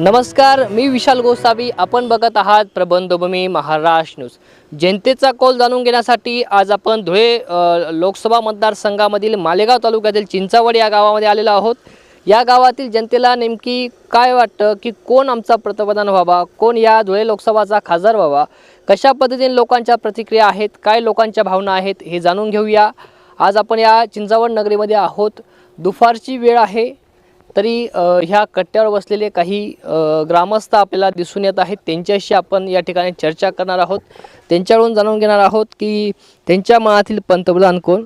नमस्कार मी विशाल गोसावी. आपण बघत आहात प्रबंधभूमी महाराष्ट्र न्यूज. जनतेचा कौल जाणून घेण्यासाठी आज आपण धुळे लोकसभा मतदारसंघामधील मालेगाव तालुक्यातील चिंचावड या गावामध्ये आलेलो आहोत. या गावातील जनतेला नेमकी काय वाटतं की कोण आमचा पंतप्रधान व्हावा? कोण या धुळे लोकसभाचा खासदार व्हावा? कशा पद्धतीने लोकांच्या प्रतिक्रिया आहेत? काय लोकांच्या भावना आहेत? हे जाणून घेऊया. आज आपण या चिंचावड नगरीमध्ये आहोत. दुपारची वेळ आहे. तरी ह्या कट्ट्यावर बसलेले काही ग्रामस्थ आपल्याला दिसून येत आहेत. त्यांच्याशी आपण या ठिकाणी चर्चा करणार आहोत. त्यांच्याकडून जाणून घेणार आहोत की त्यांच्या मनातील पंतप्रधान कोण?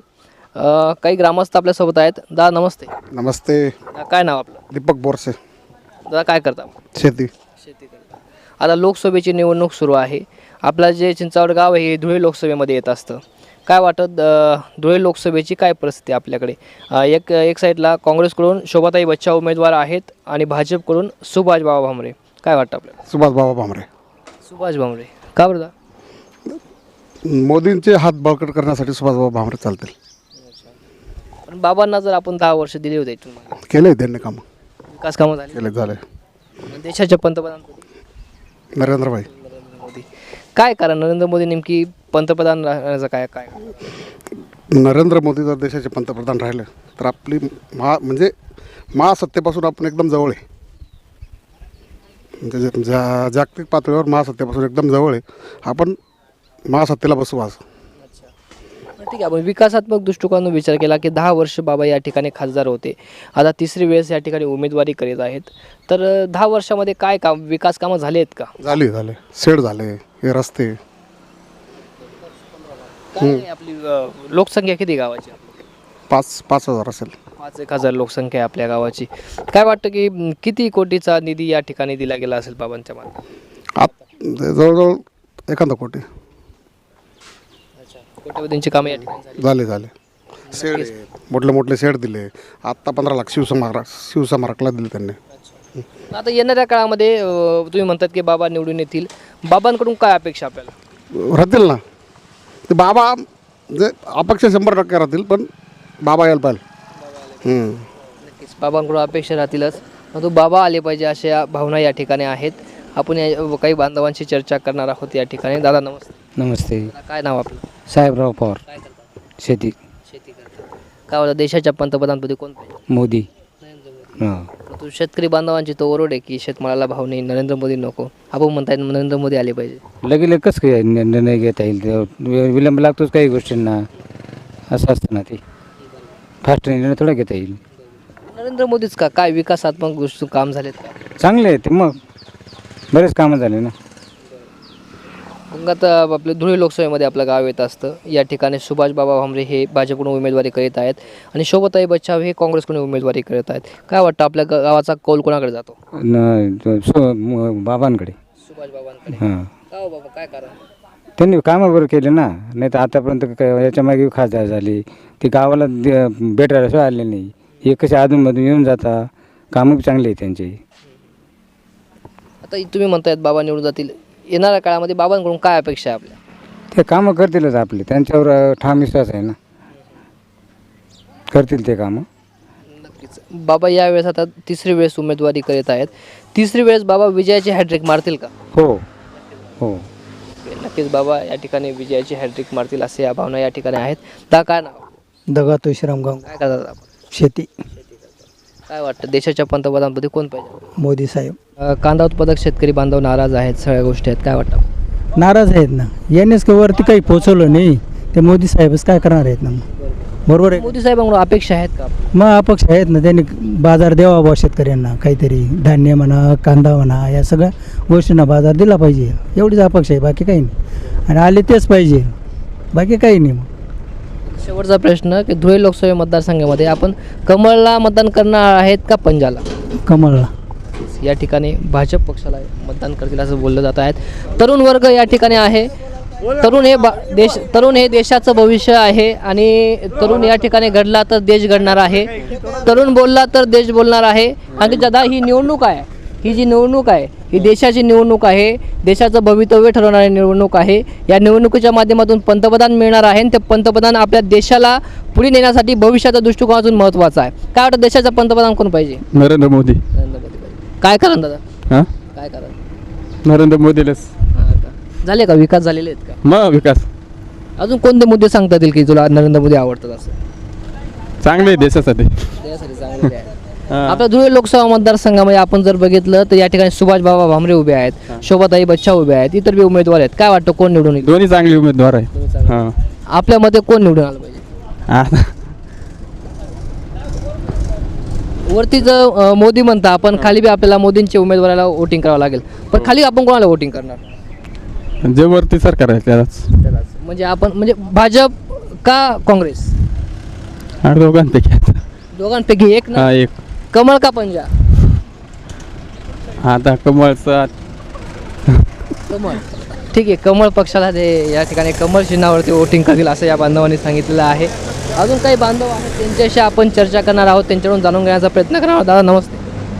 काही ग्रामस्थ आपल्यासोबत आहेत. दादा नमस्ते. नमस्ते. काय नाव आपलं? दीपक बोरसे. दादा काय करता? शेती. शेती करता. आता लोकसभेची निवडणूक सुरू आहे. आपलं जे चिंचावड गाव आहे हे धुळे लोकसभेमध्ये येत असतं. काय वाटत धुळे लोकसभेची काय परिस्थिती आपल्याकडे? एक एक साईडला काँग्रेसकडून शोभाताई बच्चा उमेदवार आहेत आणि भाजपकडून सुभाष बाबा भामरे. काय वाटतं आपल्याला? सुभाष बाबा भामरे. सुभाष भामरे. का बरं? मोदींचे हात बळकट करण्यासाठी सुभाष बाबा भामरे चालतील. पण बाबांना जर आपण दहा वर्ष दिली होते इथून मागे, केले त्यांनी कामं. विकास कामं झाली. केले झाले. देशाचे पंतप्रधान कोणी? नरेंद्रभाई. नरेंद्र मोदी काय कारण? नरेंद्र मोदी नेमकी पंतप्रधान राहण्याचं काय काय नरेंद्र मोदी जर देशाचे पंतप्रधान राहिले तर आपली महा म्हणजे महासत्तेपासून आपण एकदम जवळ आहे. म्हणजे जे- जा जागतिक पातळीवर महासत्तेपासून एकदम जवळ आहे. आपण महासत्तेला बसू आज. ठीक आहे. आपण विकासात्मक दृष्टिकोनातून विचार केला की दहा वर्ष बाबा या ठिकाणी खासदार होते. आता तिसरी वेळेस या ठिकाणी उमेदवारी करीत आहेत. तर अ, दहा वर्षामध्ये काय काम विकास कामं झाले आहेत का? झाली झाले. शेड झाले. हे रस्ते. काय आहे आपली अ, लोकसंख्या किती गावाची? पाच पाच हजार असेल. पाच एक हजार लोकसंख्या आहे आपल्या गावाची. काय वाटतं की म, किती कोटीचा निधी या ठिकाणी दिला गेला असेल बाबांच्या आत जवळजवळ एखादा कोटी. कोट्यवधींची कामं या ठिकाणी झाली. झाले झाले. शेड. मोठले मोठले शेड दिले. आत्ता पंधरा लाख शिवसमारक शिवसमारकला दिले त्यांनी. आता येणाऱ्या काळामध्ये अ, तुम्ही म्हणतात की बाबा निवडून येतील. बाबांकडून काय अपेक्षा आपल्याला? राहतील ना. ते बाबा म्हणजे अपक्ष शंभर टक्के राहतील पण बाबा यायला पाहिजे. हम्म. नक्कीच बाबांकडून अपेक्षा राहतीलच. परंतु बाबा आले पाहिजे अशा भावना या ठिकाणी आहेत. आपण या काही बांधवांशी चर्चा करणार आहोत या ठिकाणी. दादा नमस्ते. नमस्ते. दादा, काय नाव आपलं? साहेबराव पवार. काय शेती. शेती करता. काय होतं देशाच्या पंतप्रधानपदी कोण पाहिजे? मोदी. नरेंद्र मोदी. हां. परंतु शेतकरी बांधवांची तो ओरड आहे की शेतमालाला भाव नाही नरेंद्र मोदी नको. आपण म्हणतायत नरेंद्र मोदी आले पाहिजे. लगे लगेच कसं काय नि- निर्णय घेता येईल. ते विलंब लागतोच काही गोष्टींना. असं असतं ना ते. फास्ट निर्णय थोडा घेता येईल. नरेंद्र मोदीच का? काय विकासात्मक गोष्टी काम झालेत का? चांगले आहे ते मग. बरेच कामं झाले ना. मग आता आपलं धुळे लोकसभेमध्ये आपलं गाव येत असतं. या ठिकाणी सुभाष बाबा भामरे हे भाजपकडून उमेदवारी करीत आहेत आणि शोभताई बच्चाव हे काँग्रेसकडून उमेदवारी करत आहेत. काय वाटतं आपल्या गा- गावाचा कौल कोणाकडे जातो? न तो- सो- म- बाबांकडे. सुभाष बाबांकडे हां. का हो बाबा काय कारण? त्यांनी कामं बरं केले ना नाही तर आतापर्यंत याच्या मागे खासदार झाली. ती गावाला दे- भेटायला सुद्धा आले नाही. हे कसे अधूनमधून येऊन जाता? कामं बी चांगली आहे त्यांची. आता तुम्ही म्हणतायत बाबा निवडून जातील. येणाऱ्या काळामध्ये बाबांकडून काय अपेक्षा आहे आपल्या? ते कामं करतीलच आपले. त्यांच्यावर अ, ठाम विश्वास आहे ना. करतील ते कामं. नक्कीच. बाबा यावेळेस आता तिसरी वेळेस उमेदवारी करीत आहेत. तिसरी वेळेस बाबा विजयाची हॅड्रिक मारतील का? हो. हो. नक्कीच बाबा या ठिकाणी विजयाची हॅड्रिक मारतील असे या भावना या ठिकाणी आहेत. दा काय नाव? दगा तुळशीराम गाव काय करतात आपण? शेती. काय वाटतं? देशाच्या पंतप्रधानपदी कोण पाहिजे? मोदी साहेब. अ, कांदा उत्पादक शेतकरी बांधव नाराज आहेत सगळ्या गोष्टी आहेत. काय वाटतं? नाराज आहेत ना. यांनीच का वरती काही पोचवलं नाही? ते मोदी साहेबच काय करणार आहेत ना? मग बरोबर आहे मोदी साहेबांकडून अपेक्षा आहेत का? मग अपक्ष आहेत ना. त्यांनी बाजार द्यावा बा शेतकऱ्यांना. काहीतरी धान्य म्हणा कांदा म्हणा या सगळ्या गोष्टींना बाजार दिला पाहिजे. एवढीच अपक्ष आहे. बाकी काही नाही. आणि आले तेच पाहिजे. बाकी काही नाही मग. शेवटचा प्रश्न की धुळे लोकसभा मतदारसंघामध्ये आपण कमळला मतदान करणार आहेत का पंजाला? कमळला. या ठिकाणी भाजप पक्षाला मतदान करतील असं बोललं जात आहेत तरुण वर्ग या ठिकाणी आहे. तरुण हे बा देश तरुण हे देशाचं भविष्य आहे आणि तरुण या ठिकाणी घडला तर देश घडणार आहे. तरुण बोलला तर देश बोलणार आहे. आणि दादा ही निवडणूक आहे. ही जी निवडणूक आहे ही देशाची निवडणूक आहे देशाचं भवितव्य ठरवणारी निवडणूक आहे या निवडणुकीच्या माध्यमातून पंतप्रधान मिळणार आहे ते पंतप्रधान आपल्या देशाला पुढे नेण्यासाठी भविष्याच्या दृष्टिकोनातून महत्त्वाचा आहे. काय वाटतं देशाचा पंतप्रधान कोण पाहिजे? नरेंद्र मोदी. नरेंद्र मोदी पाहिजे. काय कारण दादा? हां? काय कारण? नरेंद्र मोदीलाच. का? झाले का? विकास झालेले आहेत का? मग विकास. अजून कोणते मुद्दे सांगता येतील की तुला नरेंद्र मोदी आवडतात असं? चांगले आहे देशासाठी. त्यासाठी चांगले आहे. आपल्या धुळे लोकसभा मतदारसंघामध्ये आपण जर बघितलं तर या ठिकाणी सुभाष बाबा भामरे उभे आहेत शोभाताई बच्चा उभे आहेत इतर बी उमेदवार आहेत. काय वाटतं कोण निवडून येईल? दोन्ही चांगले उमेदवार आहे हां. आपल्या मते कोण निवडून आलं पाहिजे? आता वरती जर मोदी म्हणता आपण खाली बी आपल्याला मोदींच्या उमेदवाराला वोटिंग करावं लागेल. पण खाली आपण कोणाला वोटिंग करणार? जे वरती सरकार आहे त्यालाच. म्हणजे आपण म्हणजे भाजप का काँग्रेस? आणि दोघांपैकी आता दोघांपैकी एक ना? हा एक. कमळ का पंजा? आता कमळचा. कमळ. ठीक आहे कमळ पक्षाला ते या ठिकाणी कमळ चिन्हावरती वोटिंग करतील असं या बांधवांनी सांगितलेलं आहे. अजून काही बांधव आहेत त्यांच्याशी आपण चर्चा करणार आहोत त्यांच्याकडून जाणून घेण्याचा प्रयत्न करणार आहोत. दादा नमस्ते.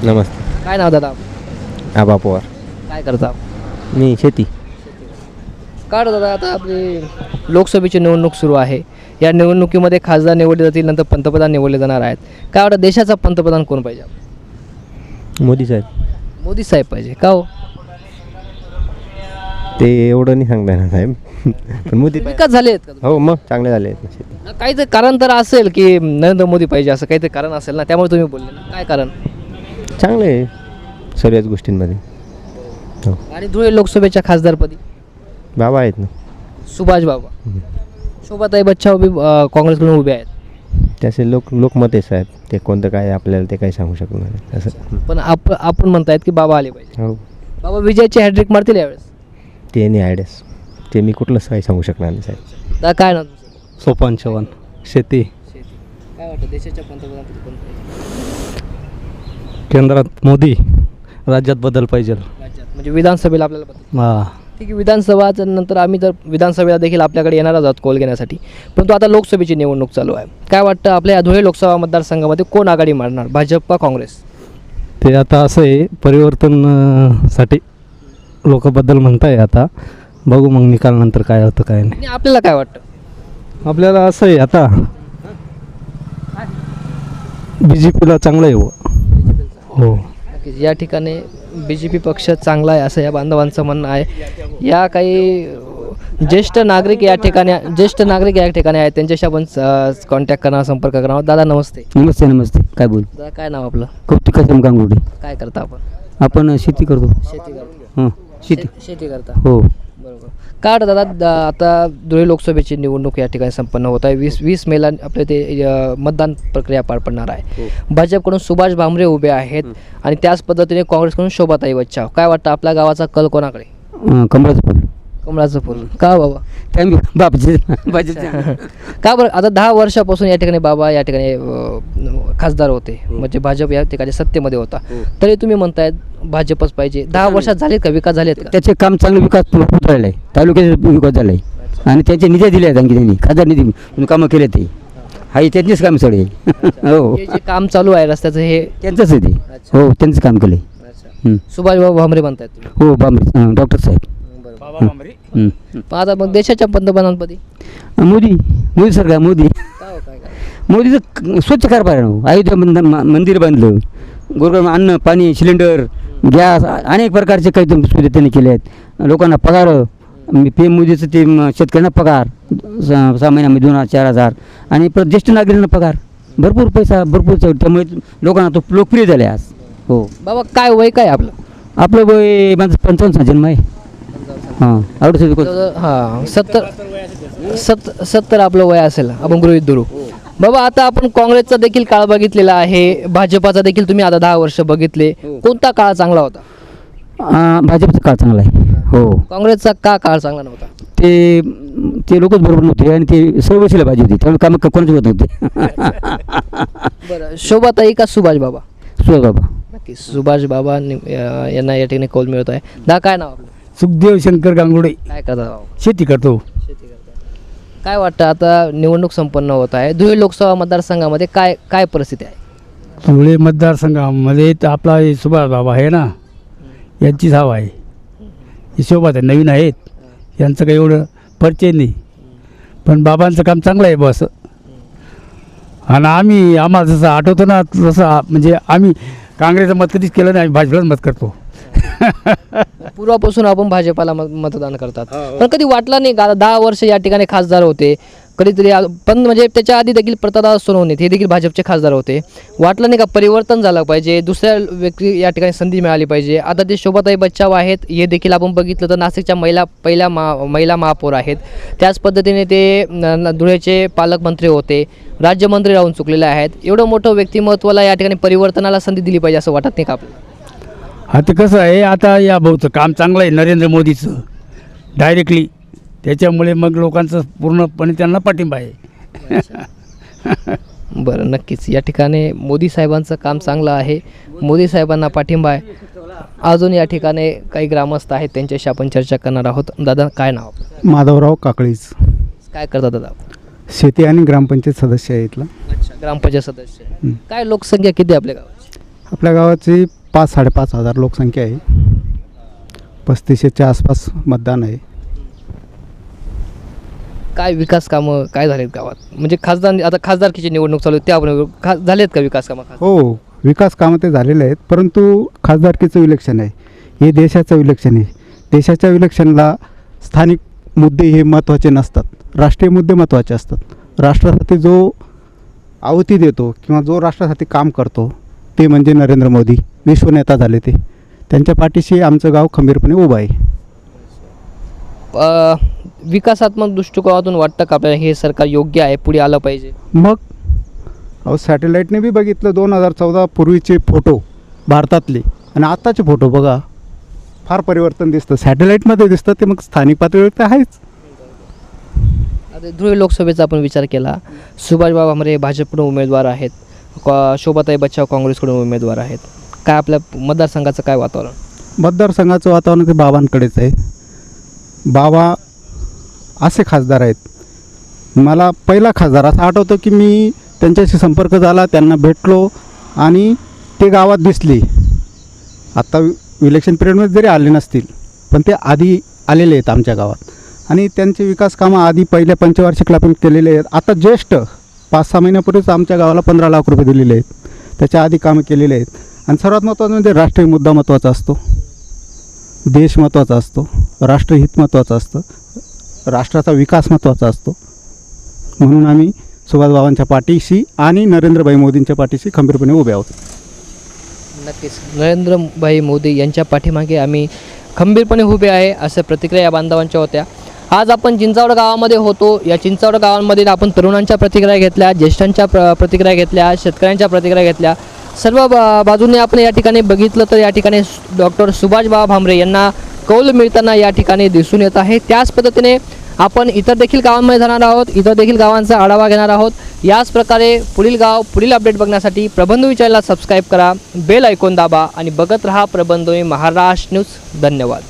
नमस्ते. काय नाव दादा? आबा पवार काय करता? मी शेती. काय दादा आता आपली लोकसभेची निवडणूक सुरू आहे. या निवडणुकीमध्ये खासदार निवडले जातील नंतर पंतप्रधान निवडले जाणार आहेत. काय वाटतं देशाचा पंतप्रधान कोण पाहिजे? मोदी साहेब. मोदी साहेब पाहिजे का हो? ते एवढं नाही सांगता येणार साहेब. पण मोदी विकास झाले आहेत का हो मग चांगले झाले आहेत ना शेती. काहीतरी कारण तर असेल की नरेंद्र मोदी पाहिजे असं काहीतरी कारण असेल ना त्यामुळे तुम्ही बोलले ना. काय कारण? चांगले आहे सर्वच गोष्टींमध्ये. हो. आणि धुळे लोकसभेच्या खासदारपदी? बाबा आहेत ना. सुभाष बाबा. शोभाताई बच्चा उभी काँग्रेसकडून उभे आहेत. त्याचे लोक लोकमत आहे साहेब. ते कोणतं काय आपल्याला ते काही सांगू शकणार नाही. असं. पण आप आपण म्हणतायत की बाबा आले पाहिजे. हो. बाबा विजयाची हॅड्रिक मारतील यावेळेस? ते नाही आयडियास ते मी कुठलंच काही सांगू शकणार नाही साहेब. दादा काय ना सोपान चव्हाण. शेती. शेती. काय वाटतं देशाच्या पंतप्रधान केंद्रात मोदी. राज्यात बदल पाहिजे. राज्यात. म्हणजे विधानसभेला आपल्याला हा. ठीक आहे विधानसभाच्या नंतर आम्ही तर विधानसभेला देखील आपल्याकडे येणार आहोत कॉल घेण्यासाठी. परंतु आता लोकसभेची निवडणूक चालू आहे. काय वाटतं आपल्या या धुळे लोकसभा मतदारसंघामध्ये कोण आघाडी मारणार? भाजप का काँग्रेस? ते आता असं आहे परिवर्तन अं, साठी लोक बदल म्हणताय आता. बघू मग निकाल नंतर काय होतं काय नाही. आपल्याला काय वाटतं? आपल्याला असं आहे आता. बी जे पीला चांगलं आहे. हो. नक्कीच या ठिकाणी बी जे पी पक्ष चांगला आहे असं या बांधवांचं म्हणणं आहे. या काही ज्येष्ठ नागरिक या ठिकाणी ज्येष्ठ नागरिक या ठिकाणी आहेत त्यांच्याशी आपण कॉन्टॅक्ट करणार संपर्क करणार आहोत. दादा नमस्ते. नमस्ते नमस्ते. काय बोल? दादा काय नाव आपलं? कौतिक गांगुर्डे काय करता आपण? आपण शेती करतो. शेती करता. हां शेती. शेती करता. हो. बरोबर. काय वाटतं दादा आता धुळे लोकसभेची निवडणूक या ठिकाणी संपन्न होत आहे. वीस वीस मेला आपले ते मतदान प्रक्रिया पार पडणार आहे. भाजपकडून सुभाष भामरे उभे आहेत आणि त्याच पद्धतीने काँग्रेसकडून शोभाताई बच्चाव. काय वाटतं आपल्या गावाचा कल कोणाकडे? कमळाचं फुल. कमळाचं फुल. का बाबा? काय बापचे का बरं? आता दहा वर्षापासून या ठिकाणी बाबा या ठिकाणी खासदार होते. म्हणजे भाजप या ठिकाणी सत्तेमध्ये होता. तरी तुम्ही म्हणतायत भाजपच पाहिजे. दहा वर्षात झालेत का? विकास झालेत का? त्याचे काम चांगलं विकास होत राहिलं आहे तालुक्याचा विकास झाला आहे आणि त्यांचे निधी दिले आहेत आणखी त्यांनी. खासदार निधी म्हणून कामं केले ते. हा. हे त्यांचेच काम सगळे. हो. हे जे काम चालू आहे रस्त्याचं हे त्यांचंच आहे ते. हो त्यांचं काम केलं आहे सुभाष बाबू भामरे म्हणतायत तुम्ही. हो बांबरे डॉक्टर साहेब. हं. पण आता मग देशाच्या पंतप्रधानपदी? मोदी. मोदी सरकार मोदी. हो, मोदीचं स्वच्छ कारभार ना अयोध्या मंदिर बांधलं. गोरगरीब अन्न पाणी सिलेंडर गॅस अनेक प्रकारचे काही सुविधा त्यांनी केले आहेत. लोकांना पगार पी एम मोदीचं ते शेतकऱ्यांना पगार स- सहा महिन्यामध्ये दोन हजार चार हजार. आणि परत ज्येष्ठ नागरिकांना पगार. भरपूर पैसा भरपूर त्यामुळे लोकांना तो लोकप्रिय झाले आज. हो. बाबा काय वय काय आपलं? आपलं वय माझं पंचावन्न जन्म आहे. हां आवडतं हा सत्तर सत्त सत्तर आपलं वय असेल आपण गृहित धरू बाबा आता आपण काँग्रेसचा देखील काळ बघितलेला आहे. भाजपाचा देखील तुम्ही आता दहा वर्ष बघितले. कोणता काळ चांगला होता? भाजपचा काळ चांगला आहे. हो. काँग्रेसचा का काळ चांगला नव्हता? ते ते लोकच बरोबर नव्हते आणि ते सर्वशीला पाहिजे होती. त्यामुळे कामं कोणाच होत नव्हते. बरं शोभाताई का सुभाष बाबा? सुभाष बाबा. नक्की सुभाष बाबा नि- अं, यांना या ठिकाणी कौल मिळत आहे दा काय नाव आपलं? सुखदेव शंकर गांगुडे. काय करता बाबा शेती करतो. शेती करता. काय वाटतं आता निवडणूक संपन्न होत आहे? धुळे लोकसभा मतदारसंघामध्ये काय काय परिस्थिती आहे? धुळे मतदारसंघामध्ये तर आपला हे सुभाष बाबा आहे ना यांचीच हवा आहे. हे सोबत आहे नवीन आहेत. यांचं काही एवढं परिचय नाही. पण बाबांचं काम चांगलं आहे बस. आणि आम्ही आम्हाला जसं आठवतो ना तसं म्हणजे आम्ही काँग्रेसचं मत कधीच केलं नाही आम्ही भाजपलाच मत करतो. पूर्वापासून आपण भाजपाला मत- मतदान करतात. पण कधी वाटलं नाही का दहा वर्ष या ठिकाणी खासदार होते. कधीतरी आ- पण म्हणजे त्याच्या आधी देखील प्रतापदादा सोनवणे हे देखील भाजपचे खासदार होते. वाटलं नाही का परिवर्तन झालं पाहिजे दुसऱ्या व्यक्ती या ठिकाणी संधी मिळाली पाहिजे. आता ते शोभाताई बच्चाव आहेत हे देखील आपण बघितलं तर नाशिकच्या महिला पहिल्या मा महिला महापौर आहेत. त्याच पद्धतीने ते न- न- धुळ्याचे पालकमंत्री होते. राज्यमंत्री राहून चुकलेले आहेत. एवढं मोठं व्यक्तिमत्वाला या ठिकाणी परिवर्तनाला संधी दिली पाहिजे असं वाटत नाही का आपल्याला? आता कसं आहे आता या भाऊचं काम चांगलं आहे नरेंद्र मोदीचं. डायरेक्टली त्याच्यामुळे मग लोकांचं पूर्णपणे त्यांना पाठिंबा आहे. बरं नक्कीच. या ठिकाणी मोदी साहेबांचं काम चांगलं आहे. मोदी साहेबांना पाठिंबा आहे. अजून या ठिकाणी काही ग्रामस्थ आहेत त्यांच्याशी आपण चर्चा करणार आहोत. दादा काय नाव? माधवराव काकळीज काय करता दादा? शेती आणि ग्रामपंचायत सदस्य आहे इथला. अच्छा ग्रामपंचायत सदस्य. काय लोकसंख्या किती आहे आपल्या गावाची? आपल्या गावाची पाच साडेपाच हजार लोकसंख्या आहे. पस्तीसशेच्या आसपास मतदान आहे. काय विकास कामं काय झालेत गावात? म्हणजे खासदार आता खासदारकीची निवडणूक चालू आहे त्या आपण खा झालेत का विकास कामं? हो विकास कामं ते झालेले आहेत परंतु खासदारकीचं इलेक्शन आहे. हे देशाचं इलेक्शन आहे. देशाच्या इलेक्शनला स्थानिक मुद्दे हे महत्त्वाचे नसतात. राष्ट्रीय मुद्दे महत्त्वाचे असतात. राष्ट्रासाठी जो आहुती देतो किंवा जो राष्ट्रासाठी काम करतो ते म्हणजे नरेंद्र मोदी. विश्वनेता झाले ते. त्यांच्या पाठीशी आमचं गाव खंबीरपणे उभं आहे. अ, विकासात्मक दृष्टिकोनातून वाटतं का आपल्याला हे सरकार योग्य आहे? पुढे आलं पाहिजे. मग? अहो सॅटेलाईटने बी बघितलं दोन हजार चौदा पूर्वीचे फोटो भारतातले. आणि आत्ताचे फोटो बघा. फार परिवर्तन दिसतं. सॅटेलाईटमध्ये दिसतं ते मग स्थानिक पातळीवर तर आहेच. आता धुळे लोकसभेचा आपण विचार केला. सुभाषबाबा भामरे भाजपकडून उमेदवार आहेत. कॉ शोभाताई बच्चाव काँग्रेसकडून उमेदवार आहेत. काय आपल्या मतदारसंघाचं काय वातावरण? मतदारसंघाचं वातावरण ते बाबांकडेच आहे. बाबा असे खासदार आहेत. मला पहिला खासदार असं आठवतं की मी त्यांच्याशी संपर्क झाला त्यांना भेटलो आणि ते गावात दिसले. आत्ता इलेक्शन पिरियडमध्ये जरी आले नसतील पण ते आधी आलेले आहेत आमच्या गावात. आणि त्यांचे विकास कामं आधी पहिल्या पंचवार्षिकला पण केलेले आहेत. आता ज्येष्ठ पाच सहा महिन्यापूर्वीच आमच्या गावाला पंधरा लाख रुपये दिलेले आहेत. त्याच्या आधी कामं केलेले आहेत. आणि सर्वात महत्त्वाचं म्हणजे राष्ट्रीय मुद्दा महत्त्वाचा असतो. देश महत्त्वाचा असतो. राष्ट्रहित महत्त्वाचं असतं. राष्ट्राचा विकास महत्त्वाचा असतो. म्हणून आम्ही सुभाषबाबांच्या पाठीशी आणि नरेंद्रभाई मोदींच्या पाठीशी खंबीरपणे उभे आहोत. नक्कीच. नरेंद्रभाई मोदी यांच्या पाठीमागे आम्ही खंबीरपणे उभे आहे अशा प्रतिक्रिया या बांधवांच्या होत्या. आज आपण चिंचावड गावामध्ये होतो. या चिंचावड गावांमध्ये आपण तरुणांच्या प्रतिक्रिया घेतल्या ज्येष्ठांच्या प्र प्रतिक्रिया घेतल्या शेतकऱ्यांच्या प्रतिक्रिया घेतल्या. सर्व बा बाजूने आपण या ठिकाणी बघितलं तर या ठिकाणी डॉक्टर सुभाषबाबा भामरे यांना कौल मिळताना या ठिकाणी दिसून येत आहे. त्याच पद्धतीने आपण इतर देखील गावांमध्ये जाणार आहोत इतर देखील गावांचा आढावा घेणार आहोत. याच प्रकारे पुढील गाव पुढील अपडेट बघण्यासाठी प्रबंध विचारला सबस्क्राईब करा बेल ऐकून दाबा आणि बघत रहा प्रबंधवी महाराष्ट्र न्यूज धन्यवाद.